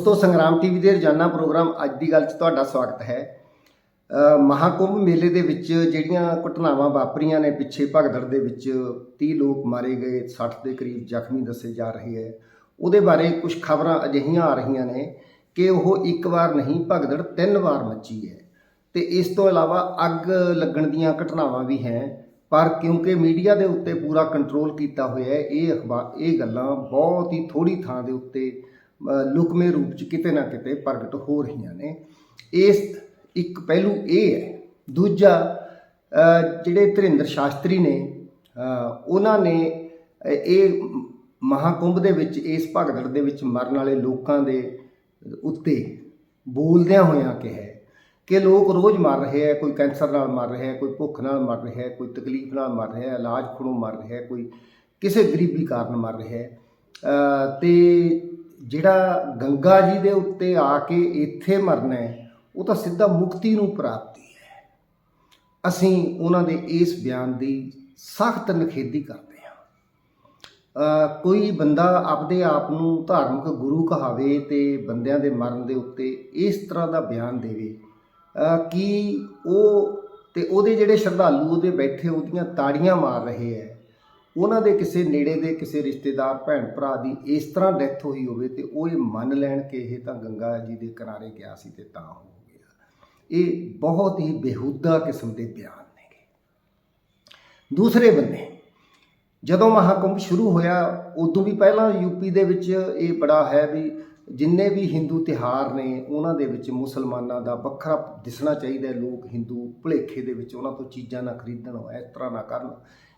ਦੋਸਤੋ ਸੰਗਰਾਮ ਟੀਵੀ ਦੇ ਰੋਜ਼ਾਨਾ ਪ੍ਰੋਗਰਾਮ ਅੱਜ ਦੀ ਗੱਲ 'ਚ ਤੁਹਾਡਾ ਸਵਾਗਤ ਹੈ। ਅ, ਮਹਾਕੁੰਭ ਮੇਲੇ ਦੇ ਵਿੱਚ ਜਿਹੜੀਆਂ ਘਟਨਾਵਾਂ ਵਾਪਰੀਆਂ ਨੇ ਪਿੱਛੇ ਭਗਦੜ ਦੇ ਵਿੱਚ 30 ਲੋਕ ਮਾਰੇ ਗਏ 60 ਦੇ ਕਰੀਬ ਜ਼ਖਮੀ ਦੱਸੇ ਜਾ ਰਹੇ ਹੈ। ਉਹਦੇ ਬਾਰੇ ਕੁਝ ਖਬਰਾਂ ਅਜਿਹੀਆਂ ਆ ਰਹੀਆਂ ਨੇ ਕਿ ਉਹ ਇੱਕ ਵਾਰ ਨਹੀਂ ਭਗਦੜ ਤਿੰਨ ਵਾਰ ਮੱਚੀ ਹੈ। ਤੇ ਇਸ ਤੋਂ ਇਲਾਵਾ ਅੱਗ ਲੱਗਣ ਦੀਆਂ ਘਟਨਾਵਾਂ ਵੀ ਹੈ ਪਰ ਕਿਉਂਕਿ ਮੀਡੀਆ ਦੇ ਉੱਤੇ ਪੂਰਾ ਕੰਟਰੋਲ ਕੀਤਾ ਹੋਇਆ ਹੈ ਇਹ ਅਖਬਾਰ ਇਹ ਗੱਲਾਂ ਬਹੁਤ ਹੀ ਥੋੜੀ ਥਾਂ ਦੇ ਉੱਤੇ ਲੁਕਮੇ ਰੂਪ ਚ ਕਿਤੇ ਨਾ ਕਿਤੇ ਪ੍ਰਗਟ ਹੋ ਰਹੀਆਂ ਨੇ। ਇਸ ਇੱਕ ਪਹਿਲੂ ਇਹ ਹੈ। ਦੂਜਾ ਜਿਹੜੇ ਧਰਿੰਦਰ ਸ਼ਾਸਤਰੀ ਨੇ ਉਹਨਾਂ ਨੇ ਇਹ ਮਹਾਕੁੰਭ ਦੇ ਵਿੱਚ, ਇਸ ਭਗਦੜ ਦੇ ਵਿੱਚ ਮਰਨ ਵਾਲੇ ਲੋਕਾਂ ਦੇ ਉੱਤੇ ਬੋਲਦਿਆਂ ਹੋਇਆਂ ਕਿਹਾ ਕਿ ਲੋਕ ਰੋਜ਼ ਮਰ ਰਹੇ ਹੈ, ਕੋਈ ਕੈਂਸਰ ਨਾਲ ਮਰ ਰਿਹਾ ਹੈ, ਕੋਈ ਭੁੱਖ ਨਾਲ ਮਰ ਰਿਹਾ ਹੈ, ਕੋਈ ਤਕਲੀਫ ਨਾਲ ਮਰ ਰਿਹਾ ਹੈ, ਇਲਾਜ ਖੁਣੋਂ ਮਰ ਰਿਹਾ ਹੈ, ਕੋਈ ਕਿਸੇ ਗਰੀਬੀ ਕਾਰਨ ਮਰ ਰਿਹਾ ਹੈ। ਤੇ ਜਿਹੜਾ ਗੰਗਾ ਜੀ ਦੇ ਉੱਤੇ ਆ ਕੇ ਇੱਥੇ ਮਰਨਾ ਹੈ, ਉਹ ਤਾਂ ਸਿੱਧਾ ਮੁਕਤੀ ਨੂੰ ਪ੍ਰਾਪਤੀ ਹੈ। ਅਸੀਂ ਉਹਨਾਂ ਦੇ ਇਸ ਬਿਆਨ ਦੀ ਸਖਤ ਨਿਖੇਧੀ ਕਰਦੇ ਹਾਂ। ਕੋਈ ਬੰਦਾ ਆਪਦੇ ਆਪ ਨੂੰ ਧਾਰਮਿਕ ਗੁਰੂ ਕਹਾਵੇ ਤੇ ਬੰਦਿਆਂ ਦੇ ਮਰਨ ਦੇ ਉੱਤੇ ਇਸ ਤਰ੍ਹਾਂ ਦਾ ਬਿਆਨ ਦੇਵੇ ਕਿ ਉਹ ਤੇ ਉਹਦੇ ਜਿਹੜੇ ਸ਼ਰਧਾਲੂ ਉਹਦੇ ਬੈਠੇ ਉਹਦੀਆਂ ਤਾੜੀਆਂ ਮਾਰ ਰਹੇ ਹੈ ਉਹਨਾਂ ਦੇ ਕਿਸੇ ਨੇੜੇ ਦੇ ਕਿਸੇ ਰਿਸ਼ਤੇਦਾਰ, ਭੈਣ ਭਰਾ ਦੀ ਇਸ ਤਰ੍ਹਾਂ ਡੈਥ ਹੋਈ ਹੋਵੇ ਤੇ ਉਹ ਇਹ ਮੰਨ ਲੈਣ ਕਿ ਇਹ ਤਾਂ ਗੰਗਾ ਜੀ ਦੇ ਕਿਨਾਰੇ ਗਿਆ ਸੀ ਤੇ ਤਾਂ ਹੋ ਗਿਆ। ਇਹ ਬਹੁਤ ਹੀ ਬੇਹੂਦਾ ਕਿਸਮ ਦੇ ਬਿਆਨ ਨੇਗੇ। ਦੂਸਰੇ ਬੰਨੇ ਜਦੋਂ ਮਹਾਕੁੰਭ ਸ਼ੁਰੂ ਹੋਇਆ, ਉਦੋਂ ਵੀ ਪਹਿਲਾਂ ਯੂਪੀ ਦੇ ਵਿੱਚ ਇਹ ਬੜਾ ਹੈ ਵੀ ਜਿੰਨੇ ਵੀ ਹਿੰਦੂ ਤਿਹਾਰ ਨੇ, ਉਹਨਾਂ ਦੇ ਵਿੱਚ ਮੁਸਲਮਾਨਾਂ ਦਾ ਵੱਖਰਾ ਦਿਸਣਾ ਚਾਹੀਦਾ ਲੋਕ ਹਿੰਦੂ ਭੁਲੇਖੇ ਦੇ ਵਿੱਚ ਉਹਨਾਂ ਤੋਂ ਚੀਜ਼ਾਂ ਨਾ ਖਰੀਦਣ, ਇਸ ਤਰ੍ਹਾਂ ਨਾ ਕਰਨ।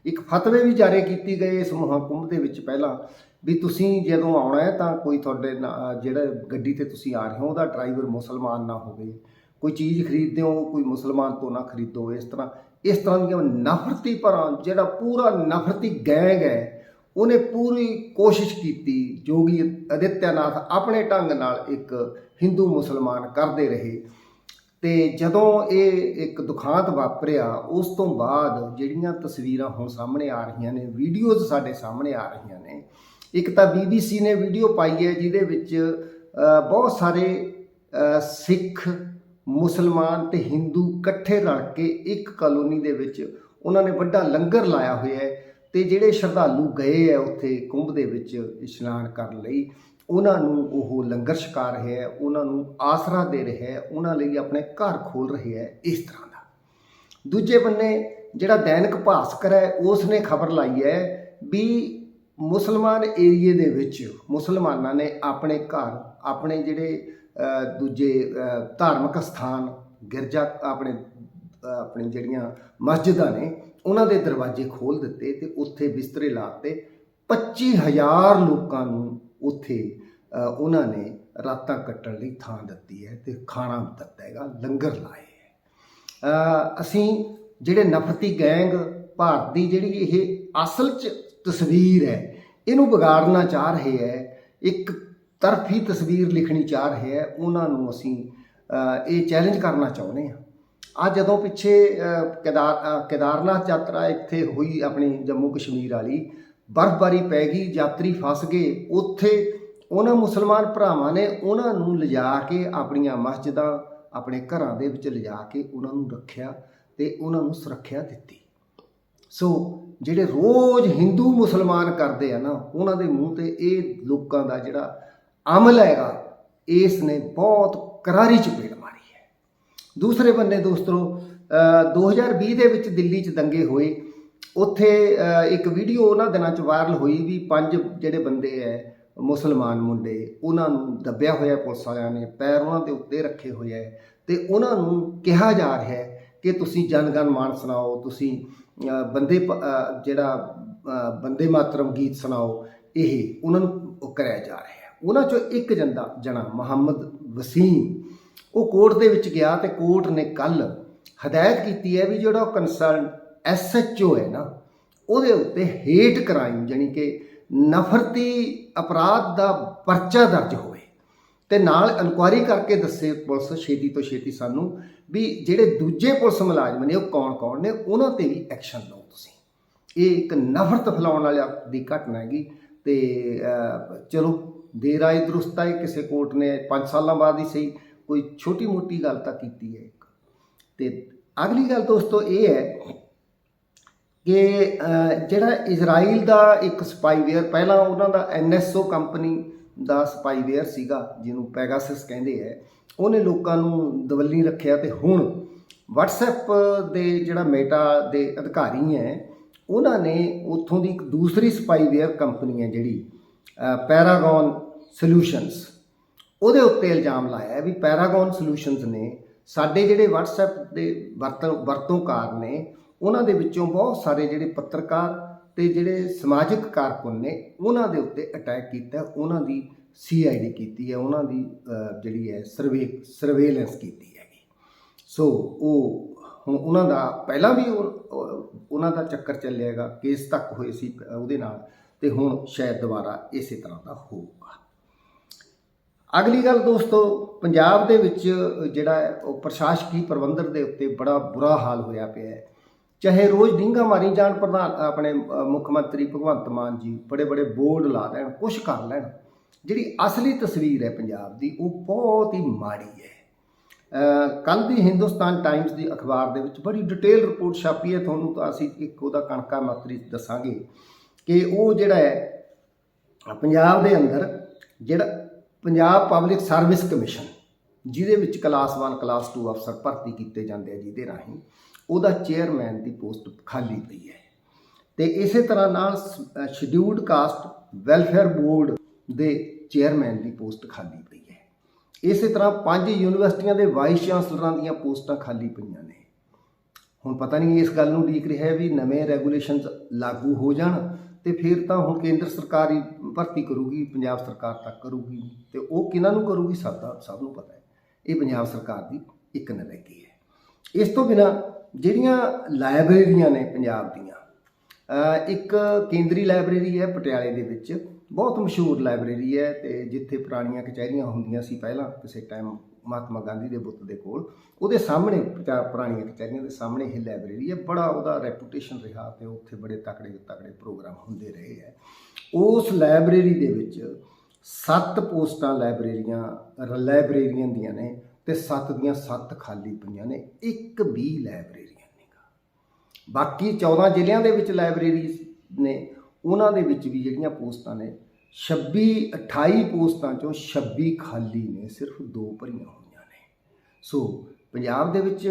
ਇੱਕ ਫਤਵੇ ਵੀ ਜਾਰੀ ਕੀਤੇ ਗਏ ਇਸ ਮਹਾਕੁੰਭ ਦੇ ਵਿੱਚ ਪਹਿਲਾਂ ਵੀ ਤੁਸੀਂ ਜਦੋਂ ਆਉਣਾ ਹੈ ਤਾਂ ਕੋਈ ਤੁਹਾਡੇ ਨਾ- ਜਿਹੜਾ ਗੱਡੀ ਤੇ ਤੁਸੀਂ ਆ ਰਹੇ ਹੋ ਉਹਦਾ ਡਰਾਈਵਰ ਮੁਸਲਮਾਨ ਨਾ ਹੋਵੇ। ਕੋਈ ਚੀਜ਼ ਖਰੀਦਦੇ ਹੋ, ਕੋਈ ਮੁਸਲਮਾਨ ਤੋਂ ਨਾ ਖਰੀਦੋ, ਇਸ ਤਰ੍ਹਾਂ ਇਸ ਤਰ੍ਹਾਂ ਦੀਆਂ ਨਫ਼ਰਤੀ ਭਰਾਂ, ਜਿਹੜਾ ਪੂਰਾ ਨਫ਼ਰਤੀ ਗੈਂਗ ਹੈ, ਉਹਨੇ ਪੂਰੀ ਕੋਸ਼ਿਸ਼ ਕੀਤੀ, ਜੋਗੀ ਅਦਿੱਤਿਆਨਾਥ ਆਪਣੇ ਢੰਗ ਨਾਲ ਇੱਕ ਹਿੰਦੂ ਮੁਸਲਮਾਨ ਕਰਦੇ ਰਹੇ। ਤੇ ਜਦੋਂ ਇਹ ਇੱਕ ਦੁਖਾਂਤ ਵਾਪਰਿਆ, ਉਸ ਤੋਂ ਬਾਅਦ ਜਿਹੜੀਆਂ ਤਸਵੀਰਾਂ ਹੁਣ ਸਾਹਮਣੇ ਆ ਰਹੀਆਂ ਨੇ ਵੀਡੀਓਜ਼ ਸਾਡੇ ਸਾਹਮਣੇ ਆ ਰਹੀਆਂ ਨੇ, ਇੱਕ ਤਾਂ BBC ਨੇ ਵੀਡੀਓ ਪਾਈ ਹੈ, ਜਿਹਦੇ ਵਿੱਚ ਬਹੁਤ ਸਾਰੇ ਸਿੱਖ, ਮੁਸਲਮਾਨ ਤੇ ਹਿੰਦੂ ਇਕੱਠੇ ਰਲ ਕੇ ਇੱਕ ਕਲੋਨੀ ਦੇ ਵਿੱਚ ਉਹਨਾਂ ਨੇ ਵੱਡਾ ਲੰਗਰ ਲਾਇਆ ਹੋਇਆ ਹੈ ਤੇ ਜਿਹੜੇ ਸ਼ਰਧਾਲੂ ਗਏ ਹੈ ਉੱਥੇ ਕੁੰਭ ਦੇ ਵਿੱਚ ਇਸ਼ਨਾਨ ਕਰਨ ਲਈ ਉਹਨਾਂ ਨੂੰ ਉਹ ਲੰਗਰ ਛਕਾ ਰਹੇ ਹੈ ਉਹਨਾਂ ਨੂੰ ਆਸਰਾ ਦੇ ਰਿਹਾ ਹੈ ਉਹਨਾਂ ਲਈ ਆਪਣੇ ਘਰ ਖੋਲ ਰਹੇ ਹੈ ਇਸ ਤਰ੍ਹਾਂ ਦਾ। ਦੂਜੇ ਬੰਨੇ ਜਿਹੜਾ ਦੈਨਿਕ ਭਾਸਕਰ ਹੈ ਉਸ ਨੇ ਖਬਰ ਲਾਈ ਹੈ ਵੀ ਮੁਸਲਮਾਨ ਏਰੀਏ ਦੇ ਵਿੱਚ ਮੁਸਲਮਾਨਾਂ ਨੇ ਆਪਣੇ ਘਰ ਆਪਣੇ ਜਿਹੜੇ ਦੂਜੇ ਧਾਰਮਿਕ ਸਥਾਨ ਗਿਰਜਾ ਆਪਣੇ ਅ, ਆਪਣੀ ਜਿਹੜੀਆਂ ਮਸਜਿਦਾਂ ਨੇ ਉਹਨਾਂ ਦੇ ਦਰਵਾਜ਼ੇ ਖੋਲ ਦਿੱਤੇ ਤੇ ਉੱਥੇ ਬਿਸਤਰੇ ਲਾਤੇ 25000 ਲੋਕਾਂ ਨੂੰ ਉੱਥੇ ਉਹਨਾਂ ਨੇ ਰਾਤਾਂ ਕੱਟਣ ਲਈ ਥਾਂ ਦਿੱਤੀ ਹੈ ਤੇ ਖਾਣਾ ਦਿੱਤਾ ਹੈਗਾ, ਲੰਗਰ ਲਾਏ ਹੈ। ਅਸੀਂ ਜਿਹੜੇ ਨਫ਼ਰਤੀ ਗੈਂਗ ਭਾਰਤ ਦੀ ਜਿਹੜੀ ਇਹ ਅਸਲ ਚ ਤਸਵੀਰ ਹੈ, ਇਹਨੂੰ ਵਿਗਾੜਨਾ ਚਾਹ ਰਹੇ ਹੈ, ਇੱਕ ਤਰਫੀ ਤਸਵੀਰ ਲਿਖਣੀ ਚਾਹ ਰਹੇ ਹੈ, ਉਹਨਾਂ ਨੂੰ ਅਸੀਂ ਇਹ ਚੈਲੰਜ ਕਰਨਾ ਚਾਹੁੰਦੇ ਹਾਂ। ਆ ਜਦੋਂ ਪਿੱਛੇ ਕੇਦਾਰ ਕੇਦਾਰਨਾਥ ਯਾਤਰਾ ਇੱਥੇ ਹੋਈ ਆਪਣੀ ਜੰਮੂ ਕਸ਼ਮੀਰ ਵਾਲੀ ਬਰਫ਼ਬਾਰੀ ਪੈ ਗਈ ਯਾਤਰੀ ਫਸ ਗਏ ਉੱਥੇ ਉਹਨਾਂ ਮੁਸਲਮਾਨ ਭਰਾਵਾਂ ਨੇ ਉਹਨਾਂ ਨੂੰ ਲਿਜਾ ਕੇ ਆਪਣੀਆਂ ਮਸਜਿਦਾਂ ਆਪਣੇ ਘਰਾਂ ਦੇ ਵਿੱਚ ਲਿਜਾ ਕੇ ਉਹਨਾਂ ਨੂੰ ਰੱਖਿਆ ਤੇ ਉਹਨਾਂ ਨੂੰ ਸੁਰੱਖਿਆ ਦਿੱਤੀ। ਸੋ ਜਿਹੜੇ ਰੋਜ਼ ਹਿੰਦੂ ਮੁਸਲਮਾਨ ਕਰਦੇ ਆ ਨਾ ਉਹਨਾਂ ਦੇ ਮੂੰਹ ਤੇ ਇਹ ਲੋਕਾਂ ਦਾ ਜਿਹੜਾ ਅਮਲ ਹੈਗਾ ਇਸ ਨੇ ਬਹੁਤ ਕਰਾਰੀ ਚਪੇੜ ਮਾਰੀ ਹੈ। ਦੂਸਰੇ ਬੰਨੇ ਦੋਸਤੋ ਅ, 2020 ਦੇ ਵਿੱਚ ਦਿੱਲੀ 'ਚ ਦੰਗੇ ਹੋਏ ਉੱਥੇ ਇੱਕ ਵੀਡੀਓ ਉਹਨਾਂ ਦਿਨਾਂ 'ਚ ਵਾਇਰਲ ਹੋਈ ਵੀ ਪੰਜ ਜਿਹੜੇ ਬੰਦੇ ਐ, ਮੁਸਲਮਾਨ ਮੁੰਡੇ, ਉਹਨਾਂ ਨੂੰ ਦੱਬਿਆ ਹੋਇਆ ਪੁਲਿਸ ਵਾਲਿਆਂ ਨੇ, ਪੈਰ ਉਹਨਾਂ ਦੇ ਉੱਤੇ ਰੱਖੇ ਹੋਏ ਐ ਤੇ ਉਹਨਾਂ ਨੂੰ ਕਿਹਾ ਜਾ ਰਿਹਾ ਹੈ ਕਿ ਤੁਸੀਂ ਜਨਗਣ ਮਾਨ ਸੁਣਾਓ, ਤੁਸੀਂ ਬੰਦੇ ਜਿਹੜਾ ਬੰਦੇ ਮਾਤਰਮ ਗੀਤ ਸੁਣਾਓ, ਇਹ ਉਹਨਾਂ ਨੂੰ ਉਹ ਕਰਿਆ ਜਾ ਰਿਹਾ ਹੈ ਉਹਨਾਂ ਚੋਂ ਇੱਕ ਜੰਦਾ, ਜਣਾ ਮੁਹੰਮਦ ਵਸੀਮ, ਉਹ ਕੋਰਟ ਦੇ ਵਿੱਚ ਗਿਆ ਤੇ ਕੋਰਟ ਨੇ ਕੱਲ ਹਦਾਇਤ ਕੀਤੀ ਹੈ ਵੀ ਜਿਹੜਾ ਕੰਸਰਨ ਐਸਐਚਓ ਹੈ ਨਾ, ਉਹਦੇ ਉੱਤੇ ਹੇਟ ਕ੍ਰਾਈਮ ਜਾਨੀ ਕਿ ਨਫ਼ਰਤੀ ਅਪਰਾਧ ਦਾ ਪਰਚਾ ਦਰਜ ਹੋਵੇ। ਤੇ ਨਾਲ ਇਨਕੁਆਇਰੀ ਕਰਕੇ ਦੱਸੇ ਪੁਲਿਸ ਛੇਤੀ ਤੋਂ ਛੇਤੀ ਸਾਨੂੰ ਵੀ ਜਿਹੜੇ ਦੂਜੇ ਪੁਲਿਸ ਮੁਲਾਜ਼ਮ ਨੇ, ਉਹ ਕੌਣ-ਕੌਣ ਨੇ, ਉਹਨਾਂ ਤੇ ਵੀ ਐਕਸ਼ਨ ਲਓ ਤੁਸੀਂ। ਇਹ ਇੱਕ ਨਫ਼ਰਤ ਫੈਲਾਉਣ ਵਾਲੀ ਦੀ ਘਟਨਾ ਹੈਗੀ। ਤੇ ਚਲੋ, ਦੇਰ ਆਏ, ਦਰੁਸਤ ਆਏ, ਕਿਸੇ ਕੋਰਟ ਨੇ 5 ਸਾਲਾਂ ਬਾਅਦ ਹੀ ਸਹੀ, ਕੋਈ ਛੋਟੀ ਮੋਟੀ ਗੱਲ ਤਾਂ ਕੀਤੀ ਹੈ ਇੱਕ। ਤੇ ਅਗਲੀ ਗੱਲ ਦੋਸਤੋ ਇਹ ਹੈ ਕਿ ਜਿਹੜਾ ਇਜ਼ਰਾਈਲ ਦਾ ਇੱਕ ਸਪਾਈਵੇਅਰ, ਪਹਿਲਾਂ ਉਹਨਾਂ ਦਾ ਐਨਐਸਓ ਕੰਪਨੀ ਦਾ ਸਪਾਈਵੇਅਰ ਸੀਗਾ, ਜਿਹਨੂੰ ਪੈਗਾਸਸ ਕਹਿੰਦੇ ਹੈ ਉਹਨੇ ਲੋਕਾਂ ਨੂੰ ਦਵੱਲੀ ਰੱਖਿਆ ਤੇ ਹੁਣ WhatsApp ਦੇ ਜਿਹੜਾ ਮੇਟਾ ਦੇ ਅਧਿਕਾਰੀ ਹੈ, ਉਹਨਾਂ ਨੇ ਉੱਥੋਂ ਦੀ ਇੱਕ ਦੂਸਰੀ ਸਪਾਈਵੇਅਰ ਕੰਪਨੀ ਹੈ ਜਿਹੜੀ ਪੈਰਾਗਨ ਸੋਲੂਸ਼ਨਸ ਉਹਦੇ ਉੱਤੇ ਇਲਜ਼ਾਮ ਲਾਇਆ ਵੀ ਪੈਰਾਗਨ ਸੋਲੂਸ਼ਨਸ ਨੇ ਸਾਡੇ ਜਿਹੜੇ WhatsApp ਦੇ ਵਰਤੋਂ, ਵਰਤੋਂਕਾਰ ਨੇ ਉਹਨਾਂ ਦੇ ਵਿੱਚੋਂ ਬਹੁਤ ਸਾਰੇ ਜਿਹੜੇ ਪੱਤਰਕਾਰ ਤੇ ਜਿਹੜੇ ਸਮਾਜਿਕ ਕਾਰਕੁਨ ਨੇ, ਉਹਨਾਂ ਦੇ ਉੱਤੇ ਅਟੈਕ ਕੀਤਾ, ਉਹਨਾਂ ਦੀ ਸੀਆਈਡੀ ਕੀਤੀ ਹੈ, ਉਹਨਾਂ ਦੀ ਜਿਹੜੀ ਹੈ ਸਰਵੇ ਸਰਵੇਲੈਂਸ ਕੀਤੀ ਹੈਗੀ। ਸੋ ਉਹ ਹੁਣ ਉਹਨਾਂ ਦਾ ਪਹਿਲਾਂ ਵੀ ਉਹਨਾਂ ਦਾ ਚੱਕਰ ਚੱਲਿਆਗਾ ਕੇਸ ਤੱਕ ਹੋਏ ਸੀ ਉਹਦੇ ਨਾਲ, ਤੇ ਹੁਣ ਸ਼ਾਇਦ ਦੁਬਾਰਾ ਇਸੇ ਤਰ੍ਹਾਂ ਦਾ ਹੋਊਗਾ। ਅਗਲੀ ਗੱਲ ਦੋਸਤੋ, ਪੰਜਾਬ ਦੇ ਵਿੱਚ ਜਿਹੜਾ ਉਹ ਪ੍ਰਸ਼ਾਸਕੀ ਪ੍ਰਬੰਧਨ ਦੇ ਉੱਤੇ ਬੜਾ ਬੁਰਾ ਹਾਲ ਹੋਇਆ ਪਿਆ ਹੈ। ਚਾਹੇ ਰੋਜ਼ ਡਿੰਗਾ ਮਾਰੀ ਜਾਣ, ਪ੍ਰਧਾਨ, ਆਪਣੇ ਮੁੱਖ ਮੰਤਰੀ ਭਗਵੰਤ ਮਾਨ ਜੀ ਬੜੇ ਬੜੇ ਬੋਰਡ ਲਾ ਦੇਣ ਕੁਛ ਕਰ ਲੈਣ। ਜਿਹੜੀ ਅਸਲੀ ਤਸਵੀਰ ਹੈ ਪੰਜਾਬ ਦੀ, ਉਹ ਬਹੁਤ ਹੀ ਮਾੜੀ ਹੈ। ਕੱਲ ਦੀ ਹਿੰਦੁਸਤਾਨ ਟਾਈਮਸ ਦੀ ਅਖਬਾਰ ਦੇ ਵਿੱਚ ਬੜੀ ਡਿਟੇਲ ਰਿਪੋਰਟ ਛਾਪੀ ਹੈ। ਤੁਹਾਨੂੰ ਤਾਂ ਅਸੀਂ ਇੱਕ ਉਹਦਾ ਕਣਕਾ ਮਾਤਰੀ ਦੱਸਾਂਗੇ ਕਿ ਉਹ ਜਿਹੜਾ ਹੈ, ਪੰਜਾਬ ਦੇ ਅੰਦਰ ਜਿਹੜਾ ਪੰਜਾਬ ਪਬਲਿਕ ਸਰਵਿਸ ਕਮਿਸ਼ਨ ਜਿਹਦੇ ਵਿੱਚ ਕਲਾਸ 1 ਕਲਾਸ 2 ਅਫਸਰ ਭਰਤੀ ਕੀਤੇ ਜਾਂਦੇ ਆ ਜਿਹਦੇ ਰਾਹੀਂ ਉਹਦਾ ਚੇਅਰਮੈਨ ਦੀ ਪੋਸਟ ਖਾਲੀ ਪਈ ਹੈ। ਤੇ ਇਸੇ ਤਰ੍ਹਾਂ ਨਾਲ ਸ਼ਡਿਊਲਡ ਕਾਸਟ ਵੈਲਫੇਅਰ ਬੋਰਡ ਦੇ ਚੇਅਰਮੈਨ ਦੀ ਪੋਸਟ ਖਾਲੀ ਪਈ ਹੈ। ਇਸੇ ਤਰ੍ਹਾਂ ਪੰਜ ਯੂਨੀਵਰਸਿਟੀਆਂ ਦੇ ਵਾਈਸ ਚਾਂਸਲਰਾਂ ਦੀਆਂ ਪੋਸਟਾਂ ਖਾਲੀ ਪਈਆਂ ਨੇ। ਹੁਣ ਪਤਾ ਨਹੀਂ ਇਸ ਗੱਲ ਨੂੰ ਉਡੀਕ ਰਿਹਾ ਵੀ ਨਵੇਂ ਰੈਗੂਲੇਸ਼ਨਸ ਲਾਗੂ ਹੋ ਜਾਣ ਤੇ ਫਿਰ ਤਾਂ ਹੁਣ ਕੇਂਦਰ ਸਰਕਾਰ ਹੀ ਭਰਤੀ ਕਰੂਗੀ, ਪੰਜਾਬ ਸਰਕਾਰ ਤੱਕ ਕਰੂਗੀ ਤੇ ਉਹ ਕਿਹਨਾਂ ਨੂੰ ਕਰੂਗੀ ਸਭ ਦਾ ਸਭ ਨੂੰ ਪਤਾ ਹੈ। ਇਹ ਪੰਜਾਬ ਸਰਕਾਰ ਦੀ ਇੱਕ ਨਲਾਇਕੀ ਹੈ। ਇਸ ਤੋਂ ਬਿਨਾ ਜਿਹੜੀਆਂ ਲਾਇਬ੍ਰੇਰੀਆਂ ਨੇ ਪੰਜਾਬ ਦੀਆਂ ਇੱਕ ਕੇਂਦਰੀ ਲਾਇਬ੍ਰੇਰੀ ਹੈ ਪਟਿਆਲੇ ਦੇ ਵਿੱਚ। ਬਹੁਤ ਮਸ਼ਹੂਰ ਲਾਇਬ੍ਰੇਰੀ ਹੈ ਤੇ ਜਿੱਥੇ ਪੁਰਾਣੀਆਂ ਕਚਹਿਰੀਆਂ ਹੁੰਦੀਆਂ ਸੀ ਪਹਿਲਾਂ, ਕਿਸੇ ਟਾਈਮ ਮਹਾਤਮਾ ਗਾਂਧੀ ਦੇ ਬੁੱਤ ਦੇ ਕੋਲ। ਉਹਦੇ ਸਾਹਮਣੇ ਪਟਿਆ- ਪੁਰਾਣੀਆਂ ਕਚਹਿਰੀਆਂ ਦੇ ਸਾਹਮਣੇ ਇਹ ਲਾਇਬ੍ਰੇਰੀ ਹੈ। ਬੜਾ ਉਹਦਾ ਰੈਪੂਟੇਸ਼ਨ ਰਿਹਾ ਤੇ ਉੱਥੇ ਬੜੇ ਤਕੜੇ ਤਕੜੇ ਪ੍ਰੋਗਰਾਮ ਹੁੰਦੇ ਰਹੇ ਹੈ। ਉਸ ਲਾਇਬ੍ਰੇਰੀ ਦੇ ਵਿੱਚ ਸੱਤ ਪੋਸਟਾਂ ਲਾਇਬ੍ਰੇਰੀਆਂ ਲਾਇਬ੍ਰੇਰੀਆਂ ਦੀਆਂ ਨੇ। ਤੇ ਸੱਤ ਦੀਆਂ ਸੱਤ ਖਾਲੀ ਪਈਆਂ ਨੇ, ਇੱਕ ਵੀ ਲਾਇਬ੍ਰੇਰੀਆਂ ਨਹੀਂਗਾ ਬਾਕੀ 14 ਜ਼ਿਲ੍ਹਿਆਂ ਦੇ ਵਿੱਚ ਲਾਇਬ੍ਰੇਰੀਜ਼ ਨੇ, ਉਹਨਾਂ ਦੇ ਵਿੱਚ ਵੀ ਜਿਹੜੀਆਂ ਪੋਸਟਾਂ ਨੇ 26 28 ਪੋਸਟਾਂ ਚੋਂ 26 ਖਾਲੀ ਨੇ, ਸਿਰਫ ਦੋ ਭਰੀਆਂ ਹੋਈਆਂ ਨੇ। ਸੋ ਪੰਜਾਬ ਦੇ ਵਿੱਚ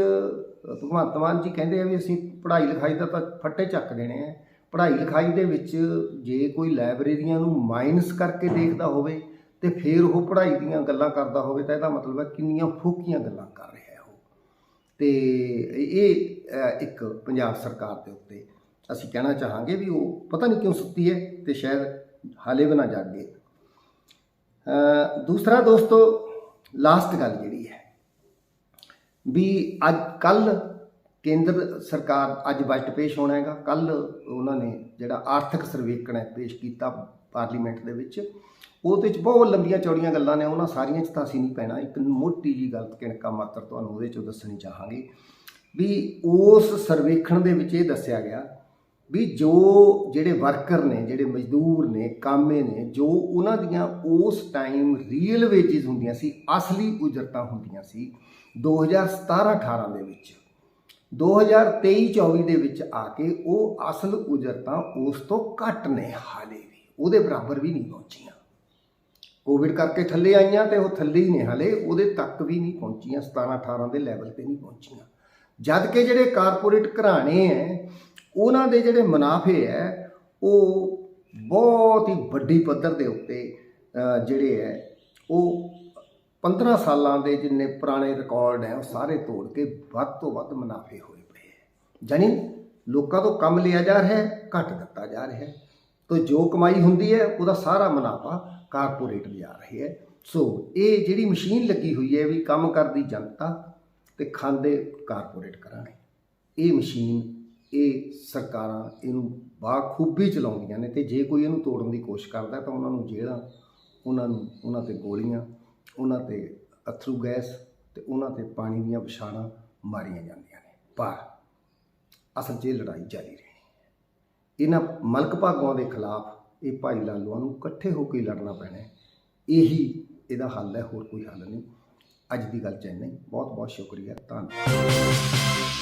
ਭਗਵੰਤ ਮਾਨ ਜੀ ਕਹਿੰਦੇ ਆ ਵੀ ਅਸੀਂ ਪੜ੍ਹਾਈ ਲਿਖਾਈ ਦਾ ਤਾਂ ਫੱਟੇ ਚੱਕ ਦੇਣੇ ਆ। ਪੜ੍ਹਾਈ ਲਿਖਾਈ ਦੇ ਵਿੱਚ ਜੇ ਕੋਈ ਲਾਇਬ੍ਰੇਰੀਆਂ ਨੂੰ ਮਾਈਨਸ ਕਰਕੇ ਦੇਖਦਾ ਹੋਵੇ ਤੇ ਫਿਰ ਉਹ ਪੜ੍ਹਾਈ ਦੀਆਂ ਗੱਲਾਂ ਕਰਦਾ ਹੋਵੇ ਤਾਂ ਇਹਦਾ ਮਤਲਬ ਹੈ ਕਿੰਨੀਆਂ ਫੋਕੀਆਂ ਗੱਲਾਂ ਕਰ ਰਿਹਾ ਹੈ ਉਹ। ਤੇ ਇਹ ਇੱਕ ਪੰਜਾਬ ਸਰਕਾਰ ਦੇ ਉੱਤੇ ਅਸੀਂ ਕਹਿਣਾ ਚਾਹਾਂਗੇ ਵੀ ਉਹ ਪਤਾ ਨਹੀਂ ਕਿਉਂ ਸੁੱਤੀ ਹੈ ਤੇ ਸ਼ਾਇਦ ਹਾਲੇ ਵੀ ਨਾ ਜਾਗੇ। ਦੂਸਰਾ ਦੋਸਤੋ ਲਾਸਟ ਗੱਲ ਜਿਹੜੀ ਹੈ ਵੀ ਅੱਜ ਕੱਲ ਕੇਂਦਰ ਸਰਕਾਰ ਅੱਜ ਬਜਟ ਪੇਸ਼ ਹੋਣਾ ਹੈਗਾ। ਕੱਲ ਉਹਨਾਂ ਨੇ ਜਿਹੜਾ ਆਰਥਿਕ ਸਰਵੇਖਣ ਹੈ ਪੇਸ਼ ਕੀਤਾ ਪਾਰਲੀਮੈਂਟ ਦੇ ਵਿੱਚ। ਉਹਦੇ ਵਿੱਚ ਬਹੁਤ ਲੰਬੀਆਂ ਚੌੜੀਆਂ ਗੱਲਾਂ ਨੇ, ਉਹਨਾਂ ਸਾਰੀਆਂ 'ਚ ਤਾਂ ਅਸੀਂ ਨਹੀਂ ਪੈਣਾ। ਇੱਕ ਮੋਟੀ ਜੀ ਗੱਲ ਕਿਣਕਾ ਮਾਤਰ ਤੁਹਾਨੂੰ ਉਹਦੇ 'ਚੋਂ ਦੱਸਣੀ ਚਾਹਾਂਗੇ ਵੀ ਉਸ ਸਰਵੇਖਣ ਦੇ ਵਿੱਚ ਇਹ ਦੱਸਿਆ ਗਿਆ ਵੀ ਜੋ ਜਿਹੜੇ ਵਰਕਰ ਨੇ, ਜਿਹੜੇ ਮਜ਼ਦੂਰ ਨੇ, ਕਾਮੇ ਨੇ, ਜੋ ਉਹਨਾਂ ਦੀਆਂ ਉਸ ਟਾਈਮ ਰੀਅਲ ਵੇਜਿਸ ਹੁੰਦੀਆਂ ਸੀ, ਅਸਲੀ ਉਜਰਤਾਂ ਹੁੰਦੀਆਂ ਸੀ 2017-18 ਦੇ ਵਿੱਚ 2023-24 ਦੇ ਵਿੱਚ ਆ ਕੇ ਉਹ ਅਸਲ ਉਜਰਤਾਂ ਉਸ ਤੋਂ ਘੱਟ ਨੇ ਹਾਲੇ ਵੀ। ਉਹਦੇ ਬਰਾਬਰ ਵੀ ਨਹੀਂ ਪਹੁੰਚੀਆਂ। ਕੋਵਿਡ ਕਰਕੇ ਥੱਲੇ ਆਈਆਂ ਤੇ ਉਹ ਥੱਲੇ ਹੀ ਨੇ ਹਾਲੇ, ਉਹਦੇ ਤੱਕ ਵੀ ਨਹੀਂ ਪਹੁੰਚੀਆਂ 17-18 ਦੇ ਲੈਵਲ ਤੇ ਨਹੀਂ ਪਹੁੰਚੀਆਂ। ਜਦ ਕਿ ਜਿਹੜੇ ਕਾਰਪੋਰੇਟ ਘਰਾਣੇ ਹੈ ਉਹਨਾਂ ਦੇ ਜਿਹੜੇ ਮੁਨਾਫੇ ਹੈ ਉਹ ਬਹੁਤ ਹੀ ਵੱਡੀ ਪੱਧਰ ਦੇ ਉੱਤੇ ਜਿਹੜੇ ਹੈ ਉਹ 15 ਸਾਲਾਂ ਦੇ ਜਿੰਨੇ ਪੁਰਾਣੇ ਰਿਕਾਰਡ ਹੈ ਉਹ ਸਾਰੇ ਤੋੜ ਕੇ ਵੱਧ ਤੋਂ ਵੱਧ ਮੁਨਾਫੇ ਹੋਏ ਪਏ ਹੈ ਜਾਨੀ ਲੋਕਾਂ ਤੋਂ ਕੰਮ ਲਿਆ ਜਾ ਰਿਹਾ ਹੈ ਘੱਟ ਦਿੱਤਾ ਜਾ ਰਿਹਾ। ਹੈ ਤੋ ਜੋ ਕਮਾਈ ਹੁੰਦੀ ਹੈ ਉਹਦਾ ਸਾਰਾ ਮੁਨਾਫਾ ਕਾਰਪੋਰੇਟ ਲਿਆ ਰਹੀ ਹੈ। ਸੋ ਇਹ ਜਿਹੜੀ ਮਸ਼ੀਨ ਲੱਗੀ ਹੋਈ ਹੈ ਵੀ ਕੰਮ ਕਰਦੀ ਜਨਤਾ ਤੇ ਖਾਂਦੇ ਕਾਰਪੋਰੇਟ ਕਰਾਂਗੇ ਇਹ ਮਸ਼ੀਨ, ਇਹ ਸਰਕਾਰਾਂ ਇਹਨੂੰ ਬਾਖੂਬੀ ਚਲਾਉਂਦੀਆਂ ਨੇ ਤੇ ਜੇ ਕੋਈ ਇਹਨੂੰ ਤੋੜਨ ਦੀ ਕੋਸ਼ਿਸ਼ ਕਰਦਾ ਤਾਂ ਉਹਨਾਂ ਨੂੰ ਜੇਲ੍ਹਾਂ, ਉਹਨਾਂ ਨੂੰ ਉਹਨਾਂ ਤੇ ਗੋਲੀਆਂ, ਉਹਨਾਂ ਤੇ ਅਥਰੂ ਗੈਸ ਤੇ ਉਹਨਾਂ ਤੇ ਪਾਣੀ ਦੀਆਂ ਵਿਛਾੜਾਂ ਮਾਰੀਆਂ ਜਾਂਦੀਆਂ ਨੇ। ਪਰ ਅਸਲ 'ਚ ਇਹ ਲੜਾਈ ਜਾਰੀ ਰਹਿਣੀ ਇਹਨਾਂ ਮਲਕ ਭਾਗਾਂ ਦੇ ਖਿਲਾਫ ਇਹ ਭਾਈ ਲਾਲੂਆਂ ਨੂੰ ਇਕੱਠੇ ਹੋ ਕੇ ਲੜਨਾ ਪੈਣਾ ਹੈ। ਇਹੀ ਇਹਦਾ ਹੱਲ ਹੈ, ਹੋਰ ਕੋਈ ਹੱਲ ਨਹੀਂ। ਅੱਜ ਦੀ ਗੱਲ ਚ ਇੰਨਾ ਬਹੁਤ ਬਹੁਤ ਸ਼ੁਕਰੀਆ। ਧੰਨਵਾਦ।